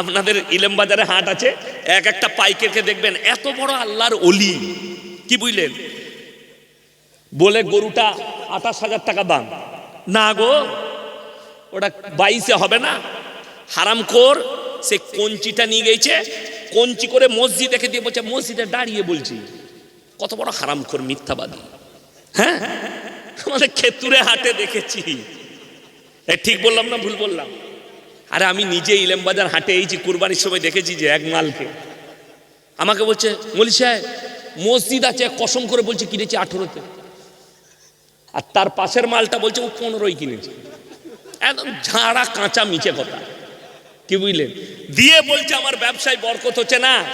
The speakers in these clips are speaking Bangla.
আপনাদের ইলেম বাজারে হাট আছে, এক একটা পাইকেরকে দেখবেন, এত বড় আল্লাহর অলি কি বুঝলেন? বলে গরুটা আঠাশ হাজার টাকা দাম। না গো, ওটা বাইশে হবে না। হারাম কর সে কঞ্চিটা নিয়ে গেছে, কঞ্চি করে মসজিদ দেখে দিয়ে বলছে, মসজিদে দাঁড়িয়ে বলছি, কত বড় হারাম কর মিথ্যাবাদী। হ্যাঁ? আমাদের ক্ষেতুরে হাটে দেখেছি। ঠিক বললাম না ভুল বললাম? আরে আমি নিজে ইলেমবাজার হাটে এইছি কুরবানির সময় দেখেছি যে এক মালকে। আমাকে বলছে, মলি সাহেব, মসজিদ আছে, কসম করে বলছে কিনেছি আঠেরোতে। আর তার পাশের মালটা বলছে ও পনেরোই কিনেছে। একদম ঝাড়া কাঁচা মিচে কথা। কি বুঝলেন? দিয়ে বলছে আমার ব্যবসায় বরকত হচ্ছে না।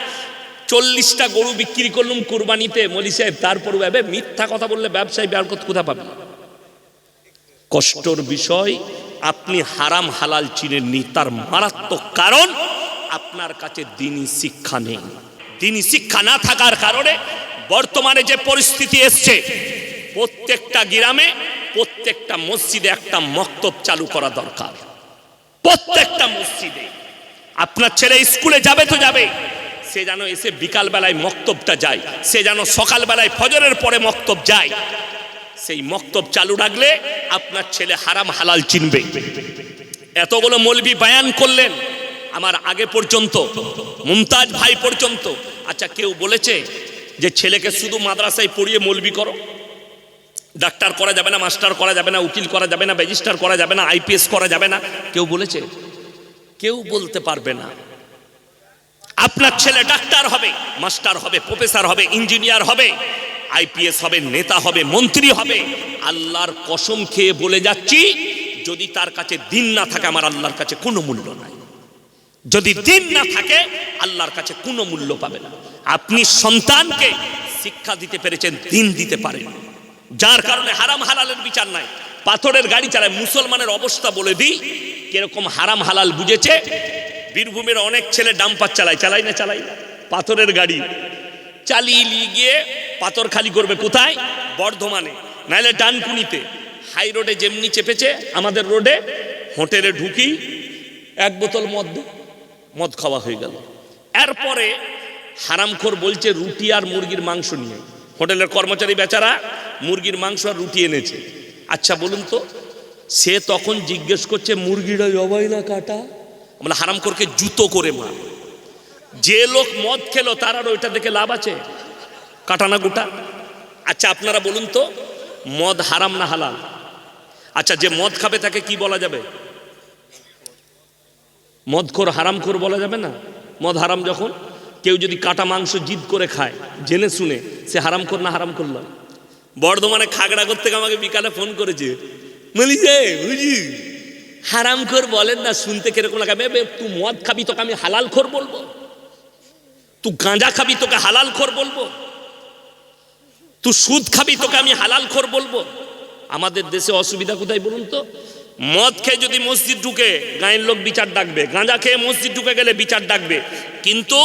চল্লিশটা গরু বিক্রি করলুম কুরবানিতে। মলি সাহেব, তারপর মিথ্যা কথা বললে ব্যবসায় বরকত কোথা পাবে? কষ্টর বিষয় আপনি হারাম হালাল চিনেননি তার মারাত্মক কারণ আপনার কাছে দিনই শিক্ষা নেই। দিনই শিক্ষা না থাকার কারণে বর্তমানে যে পরিস্থিতি এসছে, প্রত্যেকটা গ্রামে প্রত্যেকটা মসজিদে একটা মক্তব চালু করা দরকার। প্রত্যেকটা মসজিদে। আপনার ছেলে স্কুলে যাবে তো যাবে, সে যেন এসে বিকালবেলায় মক্তবটা যায়, সে যেন সকালবেলায় ফজরের পরে মক্তব যায়। সেই মক্তব চালু রাখলে আপনার ছেলে হারাম হালাল চিনবে। এতগুলো মলবি বায়ান করলেন আমার আগে পর্যন্ত, মুমতাজ ভাই পর্যন্ত। আচ্ছা কেউ বলেছে যে ছেলেকে শুধু মাদ্রাসায় পড়িয়ে মলবি করো? ডাক্তার করা যাবে না, মাস্টার করা যাবে না, উকিল করা যাবে না রেজিস্টার করা যাবে না, আইপিএস করা যাবে না। কেউ বলেছে? কেউ বলতে পারবে না। আপনার ছেলে ডাক্তার হবে, মাস্টার হবে, প্রফেসর হবে, ইঞ্জিনিয়ার হবে। আইপিএস হবে, নেতা হবে, মন্ত্রী হবে। আল্লাহর কসম খেয়ে বলে যাচ্ছি, যদি তার কাছে দিন না থাকে, আমার আল্লাহর কাছে কোনো মূল্য নাই। যদি দিন না থাকে, আল্লাহর কাছে কোনো মূল্য পাবে না। আপনি সন্তানকে শিক্ষা দিতে পেরেছেন, দিন দিতে পারেন। যার কারণে হারাম হালালের বিচার নাই। পাথরের গাড়ি চালায়, মুসলমানের অবস্থা বলে দিই, কীরকম হারাম হালাল বুঝেছে? বীরভূমের অনেক ছেলে ডাম্পার চালায় চালাই না চালাই পাথরের গাড়ি চালিয়ে গিয়ে পাথর খালি করবে কোথায়? বর্ধমানে। নাহলে ডানকুনিতে। হাই রোডে যেমনি চেপেছে, আমাদের রোডে হোটেলে ঢুকি এক বোতল মদ মদ খাওয়া হয়ে গেল। এরপরে হারামখোর বলছে, রুটি আর মুরগির মাংস নিয়ে। হোটেলের কর্মচারী বেচারা মুরগির মাংস আর রুটি এনেছে। আচ্ছা বলুন তো, সে তখন জিজ্ঞেস করছে মুরগিটা জবাই না কাটা? আমরা হারামখোরকে জুতো করে মার। যে লোক মদ খেলো, তার আর ওইটা দেখে লাভ আছে? কাটানা গোটা। আচ্ছা আপনারা বলুন তো, মদ হারাম না হালাল? আচ্ছা যে মদ খাবে তাকে কি বলা যাবে? মদখোর হারামখোর বলা যাবে না? মদ হারাম যখন, কেউ যদি কাটা মাংস জিদ করে খায়, জেনে শুনে, সে হারামখোর না হারাম করলাম বর্ধমানে খাগড়া করতে আমাকে বিকালে ফোন করেছে, বলি যে হারামখোর বলেন না, শুনতে কীরকম লাগে? তুই মদ খাবি তোকে আমি হালাল খোর বলব? তুই গাঁজা খাবি তোকে হালাল খোর বলব? তুই সুদ খাবি, তোকে আমি হালাল খোর বলব? আমাদের দেশে অসুবিধা কোথায় বলুন তো? মদ খেয়ে যদি মসজিদ ঢুকে, গায়ের লোক বিচার ডাকবে। গাঁজা খেয়ে মসজিদ ঢুকে গেলে বিচার ডাকবে। কিন্তু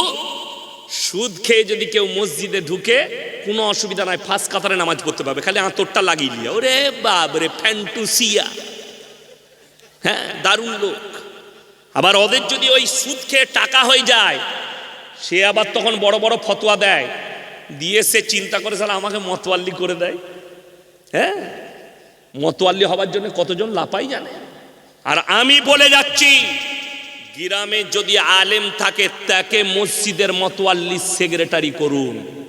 সুদ খেয়ে যদি কেউ মসজিদে ঢুকে, কোনো অসুবিধা নাই ফার্স্ট কাতারে নামাজ পড়তে পারবে। খালি আঁতরটা লাগিয়ে লিয়া ওরে বাবরে ফ্যান্টুসিয়া। হ্যাঁ দারুণ লোক। আবার ওদের যদি ওই সুদ খেয়ে টাকা হয়ে যায়, সে আবার তখন বড় বড় ফতোয়া দেয়। দিয়ে সে চিন্তা করে স্যার আমাকে মতোয়াল্লি করে দেয়। হ্যাঁ? মতোয়াল্লি হবার জন্য কতজন লাপাই জানে? আর আমি বলে যাচ্ছি, গ্রামে যদি আলেম থাকে, তাকে মসজিদের মতোয়াল্লি সেক্রেটারি করুন।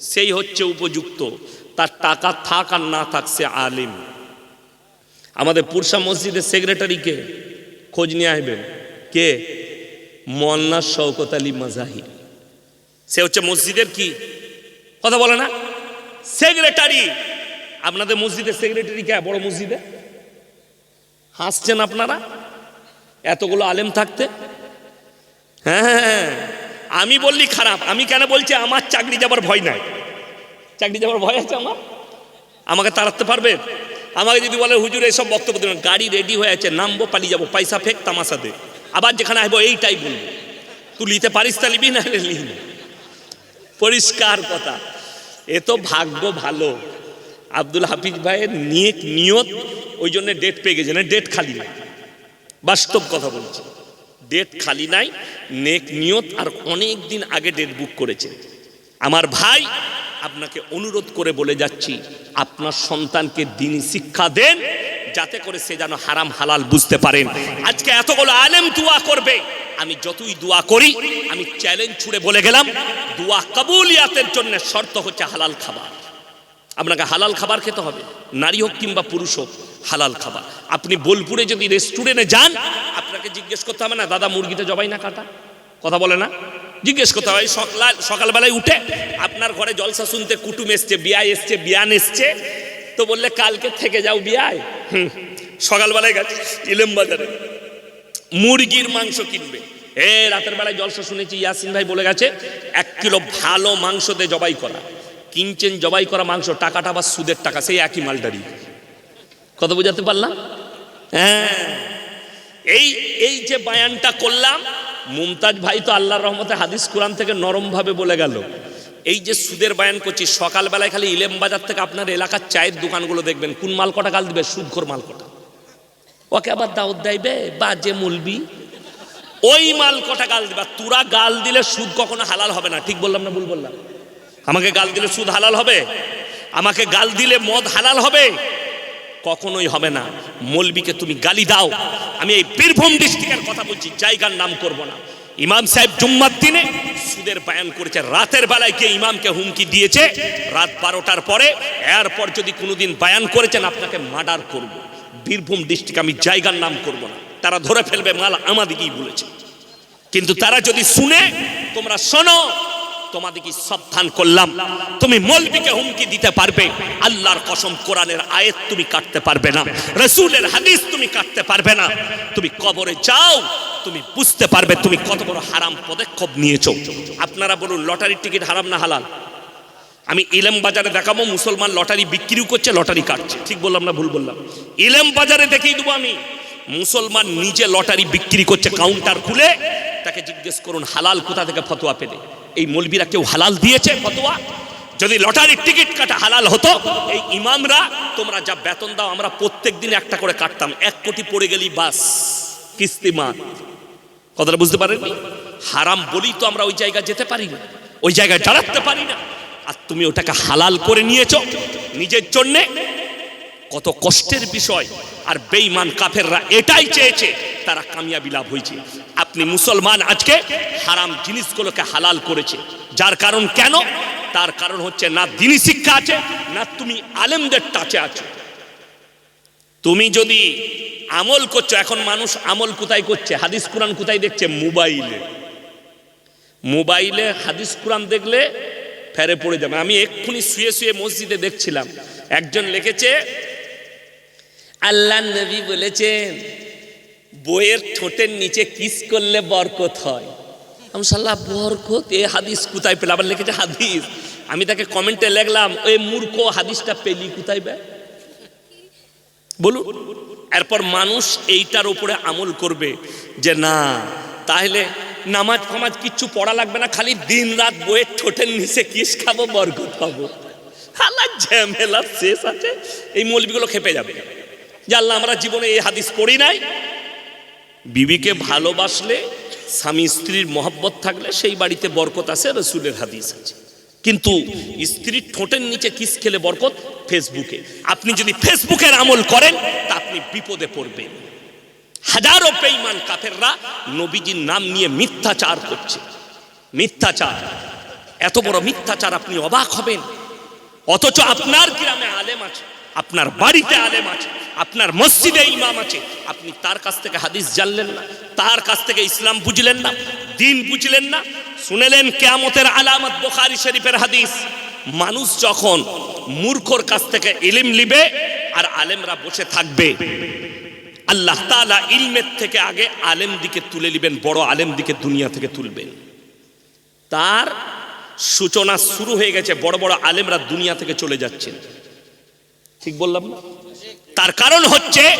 সেই হচ্ছে উপযুক্ত। তার টাকা থাক আর না থাক, সে আলেম। আমাদের পুরসা মসজিদের সেক্রেটারিকে খোঁজ নিয়ে আসবেন। কে? মন্না শওকত আলী মাজাহির। সে হচ্ছে মসজিদের কি? কথা বলে না? সেক্রেটারি আপনাদের মসজিদে সেক্রেটারি কে? বড় মসজিদে? হাসছেন আপনারা? এতগুলো আলেম থাকতে? হ্যাঁ হ্যাঁ, হ্যাঁ। আমি বললি খারাপ। আমি কেন বলছি আমার চাকরি যাবার ভয় নাই? চাকরি যাবার ভয় আছে আমার? আমাকে তাড়াতে পারবে? আমাকে যদি বলে হুজুর এইসব বক্তব্য দেবেন গাড়ি রেডি হয়ে আছে নামবো পালিয়ে যাব। পয়সা ফেক তামাশা দে। আবার যেখানে আসব এইটাই বলব। তুই নিতে পারিস তা নিবি না। পরিষ্কার কথা। এ তো ভাগ্য ভালো। আব্দুল হাফিজ ভাইয়ের নিয়ত নিয়ত, ওই জন্য ডেট পেয়ে গেছে না ডেট খালি নাই। বাস্তব কথা বলছি। ডেট খালি নাই, নেক নিয়ত আর অনেক দিন আগে ডেট বুক করেছে। আমার ভাই, আপনাকে অনুরোধ করে বলে যাচ্ছি, আপনার সন্তানকে দিনই শিক্ষা দেন, যাতে করে সে যেন হারাম হালাল বুঝতে পারেন। আজকে এতগুলো আলেম দোয়া করবে। আমি যতই দোয়া করি, আমি চ্যালেঞ্জ ছুড়ে বলে গেলাম, দোয়া কাবুলিয়াতের জন্য শর্ত হচ্ছে হালাল খাবার। আপনাকে হালাল খাবার খেতে হবে, নারী হোক কিংবা পুরুষ হোক, হালাল খাবার। আপনি বোলপুরে যদি রেস্টুরেন্টে যান, আপনাকে জিজ্ঞেস করতে হবে না, দাদা, মুরগিতে জবাই না কাটা? কথা বলে না। জিজ্ঞেস করতে হবে সকাল সকালবেলায় উঠে আপনার ঘরে জলসা শুনতে কুটুম এসছে বিয়ায় এসছে, বিয়ান এসছে? তো বললে, কালকে থেকে যাও বিয়ায়। হুম, সকালবেলায় গেছে, ইলেম বাজারে। মুরগির মাংস কিনবে। এ, রাতের বেলায় জলসা শুনেছি, ইয়াসিন ভাই বলে গেছে, এক কিলো ভালো মাংস দিয়ে জবাই করা। কিনছেন জবাই করা মাংস, টাকাটা আবার সুদের টাকা, সেই একই মালটারি কত বোঝাতে পারলাম? হ্যাঁ। এই এই যে বায়ানটা করলাম, মুমতাজ ভাই তো আল্লাহর রহমতে হাদিস কোরআন থেকে নরমভাবে বলে গেল। এই যে সুদের বায়ান করছি, সকালবেলায় খালি ইলেম বাজার থেকে আপনার এলাকার চায়ের দোকানগুলো দেখবেন, কোন মাল কটা গাল দিবে? সুদখোর মাল কটা। ওকে আবার দাওয়াত দেবে বাজে মুলবি। ওই মাল কটা গাল দিবা? তুরা গাল দিলে সুদ কখনো হালাল হবে না। ঠিক বললাম না ভুল বললাম? আমাকে গাল দিলে সুদ হালাল হবে? আমাকে গাল দিলে মদ হালাল হবে? কখনোই হবে না। মলবিকে তুমি গালি দাও। আমি এই বীরভূম ডিস্ট্রিক্টের কথা বলছি, জায়গার নাম করব না। ইমাম সাহেব জুম্মার দিনে সুদের বায়ান করেছে। রাতের বেলায় কে ইমামকে হুমকি দিয়েছে। রাত বারোটার পরে এরপর যদি কোনোদিন বায়ান করেছেন, আপনাকে মার্ডার করব। বীরভূম ডিস্ট্রিক্ট আমি জায়গার নাম করব না। তারা ধরে ফেলবে, মাল আমাদিকেই বলেছে। কিন্তু তারা যদি শুনে, তোমরা শোনো, তোমাদেরকে সাবধান করলাম। তুমি মলবিকে হুমকি দিতে পারবে, আল্লাহর কসম কোরআনের আয়াত তুমি কাটতে পারবে না, রসুলের হাদিস তুমি কাটতে পারবে না। তুমি কবরে যাও, তুমি বুঝতে পারবে তুমি কত বড় হারাম পদক্ষেপ নিয়েছো। আপনারা বলুন, লটারির টিকিট হারাম না হালাল? আমি ইলেম বাজারে দেখাবো, মুসলমান লটারি বিক্রিও করছে, লটারি কাটছে। ঠিক বললাম না ভুল বললাম? ইলেম বাজারে দেখিয়ে দেবো আমি। মুসলমান নিজে লটারি বিক্রি করছে কাউন্টার খুলে, তাকে জিজ্ঞেস করুন, হালাল কোথা থেকে ফতোয়া পেলে? এই মলবিরা কেউ হালাল দিয়েছে ফতোয়া? যদি লটারির টিকিট কাটা হালাল হতো, এই ইমামরা, তোমরা যা বেতন দাও, আমরা প্রত্যেক দিন একটা করে কাটতাম। এক কোটি পড়ে গেলি, বাস কিস্তিমান কথাটা বুঝতে পারেননি? হারাম বলি তো আমরা ওই জায়গায় যেতে পারি না। ওই জায়গায় দাঁড়াতে পারি না। আর তুমি ওটাকে হালাল করে নিয়েছো নিজের জন্যে? কত কষ্টের বিষয়। আর বেঈমান কাফেররা এটাই চেয়েছে, তারা কামিয়াবি লাভ হয়েছে। আপনি মুসলমান আজকে হারাম জিনিসগুলোকে হালাল করেছে। যার কারণ কেন? তার কারণ হচ্ছে না দিনী শিক্ষা আছে, না তুমি আলেমদের টাচে আছো। তুমি যদি আমল করছ, এখন মানুষ আমল কোথায় করছে? হাদিস কোরআন কোথায় দেখছে? মোবাইলে। মোবাইলে হাদিস কোরআন দেখলে ফেরে পড়ে যাবে। আমি এক্ষুনি শুয়ে শুয়ে মসজিদে দেখছিলাম। একজন লিখেছে, আল্লাহ নবী বলেছেন বইয়ের ঠোঁটের নিচে কিস করলে বরকত হয়। আমি সাল্লাহ বরকত? এ হাদিস কোথায় পেলাম? আবার লিখেছে হাদিস। আমি তাকে কমেন্টে লেখলাম ওই মূর্খ, হাদিসটা পেলি কোথায় বে? বলুন। এরপর মানুষ এইটার উপরে আমল করবে যে, না, তাহলে নামাজ ফামাজ কিচ্ছু পড়া লাগবে না, খালি দিন রাত বইয়ের ঠোঁটের নিচে কিস খাব, বরকত পাবো। হালা ঝামেলা শেষ আছে, এই মৌলবিগুলো খেপে যাবে। আল্লাহ আমরা জীবনে এই হাদিস পড়ি নাই। বিবিকে ভালোবাসলে, স্বামী স্ত্রীর মহব্বত থাকলে সেই বাড়িতে বরকত আছে, রসুলের হাদিস আছে। কিন্তু স্ত্রীর ঠোঁটের নিচে কিস খেলে বরকত ফেসবুকে আপনি যদি ফেসবুকের আমল করেন, তা আপনি বিপদে পড়বেন। হাজারো বেঈমান কাফেররা নবীজির নাম নিয়ে মিথ্যাচার করছে। মিথ্যাচার। এত বড় মিথ্যাচার আপনি অবাক হবেন। অথচ আপনার গ্রামে আলেম আছে, আপনার বাড়িতে আলেম আছে, আপনার মসজিদে ইমাম আছে। আপনি তার কাছ থেকে হাদিস জানলেন না, তার কাছ থেকে ইসলাম বুঝলেন না, দিন বুঝলেন না। শুনেলেন কেয়ামতের আলামত বোখারি শরীফের হাদিস। মানুষ যখন মূর্খর কাছ থেকে ইলিম লিবে আর আলেমরা বসে থাকবে। আল্লাহ তালা ইলমের থেকে আগে আলেম দিকে তুলে নেবেন, বড় আলেম দিকে দুনিয়া থেকে তুলবেন। তার সূচনা শুরু হয়ে গেছে, বড় বড় আলেমরা দুনিয়া থেকে চলে যাচ্ছেন। ঠিক বললাম না? তার কারণ হচ্ছে,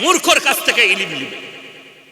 মূর্খর কাছ থেকে ইলিম নিবে।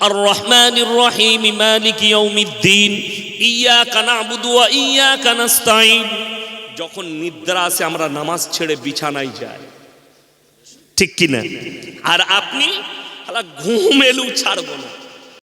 আর রহমানির রহিম মালিক ইয়াউমিদ্দিন ইয়া কানা বুদুয়া ইয়া কানাস্তাইন যখন নিদ্রা আসে, আমরা নামাজ ছেড়ে বিছানায় যাই। ঠিক কিনা? আর আপনি ঘুম এলু ছাড়বো না।